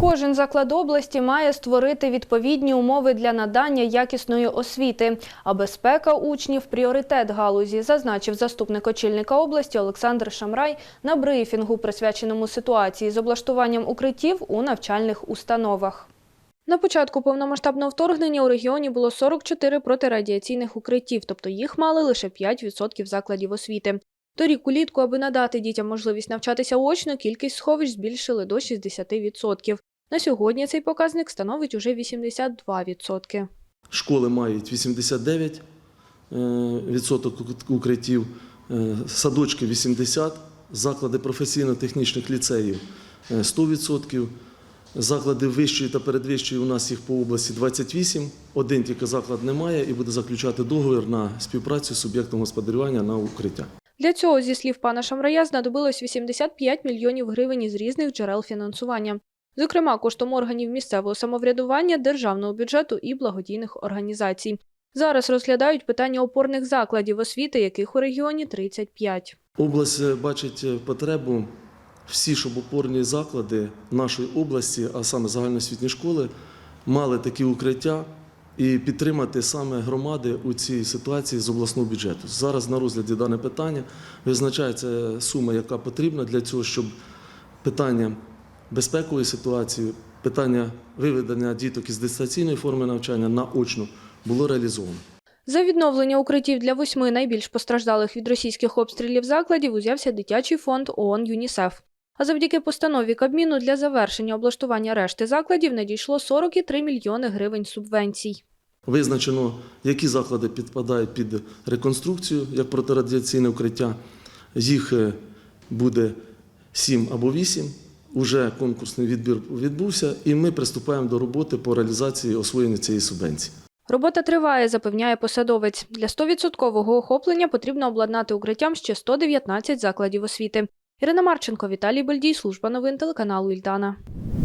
Кожен заклад області має створити відповідні умови для надання якісної освіти. А безпека учнів пріоритет галузі, зазначив заступник очільника області Олександр Шамрай на брифінгу, присвяченому ситуації з облаштуванням укриттів у навчальних установах. На початку повномасштабного вторгнення у регіоні було 44 протирадіаційних укриттів, тобто їх мали лише 5% закладів освіти. Торік улітку, аби надати дітям можливість навчатися очно, кількість сховищ збільшили до 60%. На сьогодні цей показник становить уже 82%. Школи мають 89 е, відсоток укриттів, е, садочки 80, заклади професійно-технічних ліцеїв е, 100 відсотків. Заклади вищої та передвищої у нас їх по області 28. Один тільки заклад немає і буде заключати договір на співпрацю з суб'єктом господарювання на укриття. Для цього, зі слів пана Шамрая, знадобилось 85 мільйонів гривень із різних джерел фінансування. Зокрема, коштом органів місцевого самоврядування, державного бюджету і благодійних організацій. Зараз розглядають питання опорних закладів освіти, яких у регіоні 35. Область е, бачить е, потребу всі, щоб опорні заклади нашої області, а саме загальноосвітні школи, мали такі укриття і підтримати саме громади у цій ситуації з обласного бюджету. Зараз на розгляді дане питання визначається сума, яка потрібна для цього, щоб питання безпекової ситуації, питання виведення діток із дистанційної форми навчання на очну було реалізовано. За відновлення укриттів для восьми найбільш постраждалих від російських обстрілів закладів узявся дитячий фонд ООН ЮНІСЕФ. А завдяки постанові Кабміну для завершення облаштування решти закладів надійшло 43 мільйони гривень субвенцій. Визначено, які заклади підпадають під реконструкцію як протирадіаційне укриття. Їх е, буде 7 або 8. Уже конкурсний відбір відбувся, і ми приступаємо до роботи по реалізації освоєння цієї субвенції. Робота триває, запевняє посадовець. Для 100% охоплення потрібно обладнати укриттям ще 119 закладів освіти. Ірина Марченко, Віталій Бельдій, служба новин телеканалу Ільдана.